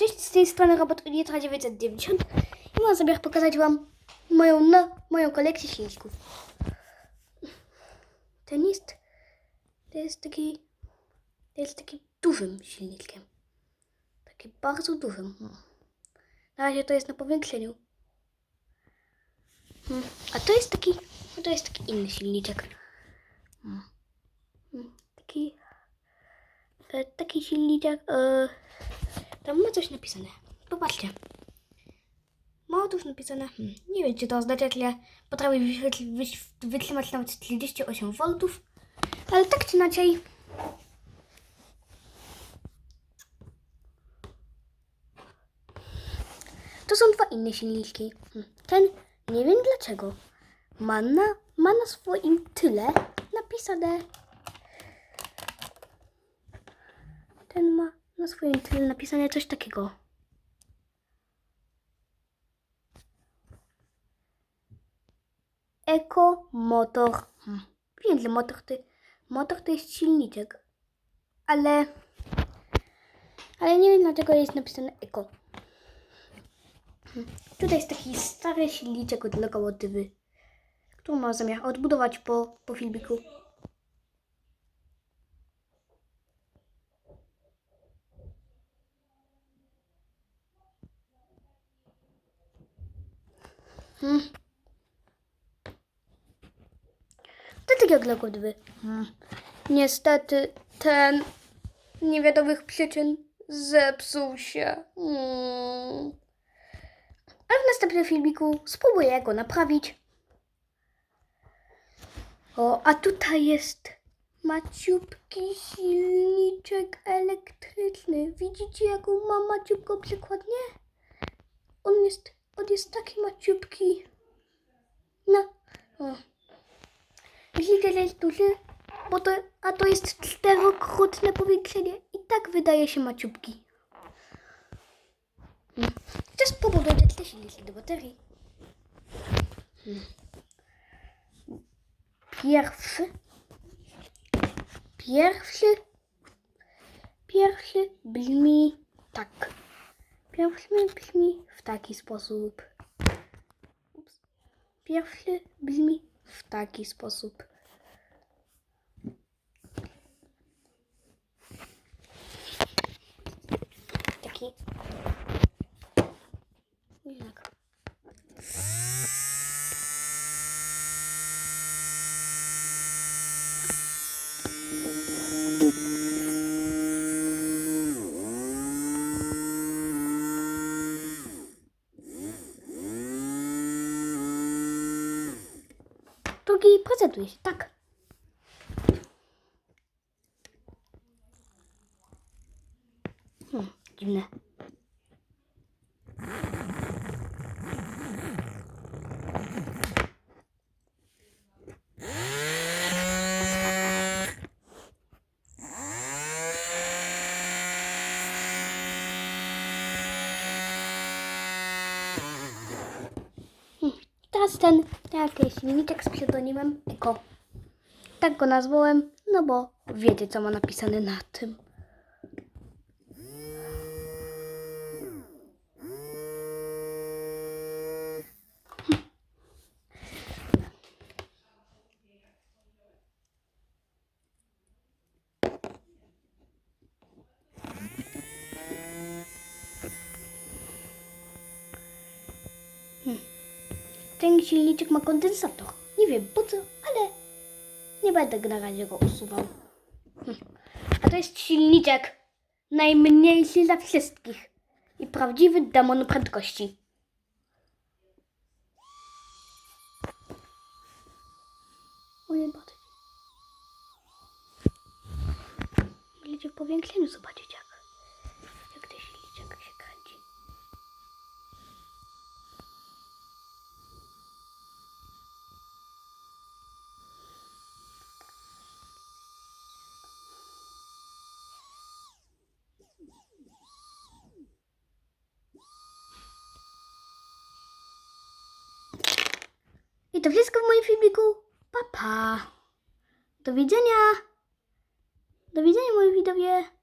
Cześć, z tej strony Robot Ulitra 990 i mam zamiar pokazać Wam moją, no, moją kolekcję silników. Ten jest, to jest taki, to jest taki dużym silnikiem. Taki bardzo dużym. Na razie to jest na powiększeniu. A to jest taki, to jest taki inny silniczek. Taki, e, taki silniczek, e, tam ma coś napisane. Popatrzcie. Ma otóż napisane, hmm, nie wiem czy to oznacza, ile potrafi wytrzymać nawet 38 V, ale tak czy inaczej. To są dwa inne silniki. Hmm, Ten, nie wiem dlaczego, ma na, ma na swoim tyle napisane. Ten ma na swoim tyle napisane coś takiego. Eko motor. Hmm. Wiem, że motor to, motor to jest silniczek, ale ale nie wiem dlaczego jest napisane eko. Hmm. Tutaj jest taki stary silniczek od lokomotywy, który mam zamiar odbudować po, po filmiku. Hmm. To tak jak lokomotywy. Hmm. Niestety ten niewiadomych przyczyn zepsuł się. Hmm. Ale w następnym filmiku spróbuję go naprawić. O, a tutaj jest maciupki silniczek elektryczny. Widzicie, jaką ma maciupką przykładnie? On jest, on jest taki maciupki. No, o. Widzicie, że duży? Bo to, a to jest czterokrotne powiększenie. I tak wydaje się maciupki. Hmm. Teraz pobuduję te silniki do baterii. Hmm. Pierwszy. Pierwszy. Pierwszy brzmi tak. Pierwszy brzmi w taki sposób. Ups. Pierwszy brzmi w taki sposób. Taki. Jak? Drugi prezentuje się, tak. Hmm, dziwne. Hmm, Teraz ten taki silniczek z pseudonimem Eko. Tak go nazwałem, no bo wiecie co ma napisane na tym. Ten silniczek ma kondensator. Nie wiem po co, ale nie będę na razie go usuwał. Hm. A to jest silniczek najmniejszy ze wszystkich i prawdziwy demon prędkości. Ojej. Możecie w powiększeniu zobaczyć jak ten silniczek się kręci. I to wszystko w moim filmiku. Pa, pa. Do widzenia. Do widzenia moi widzowie.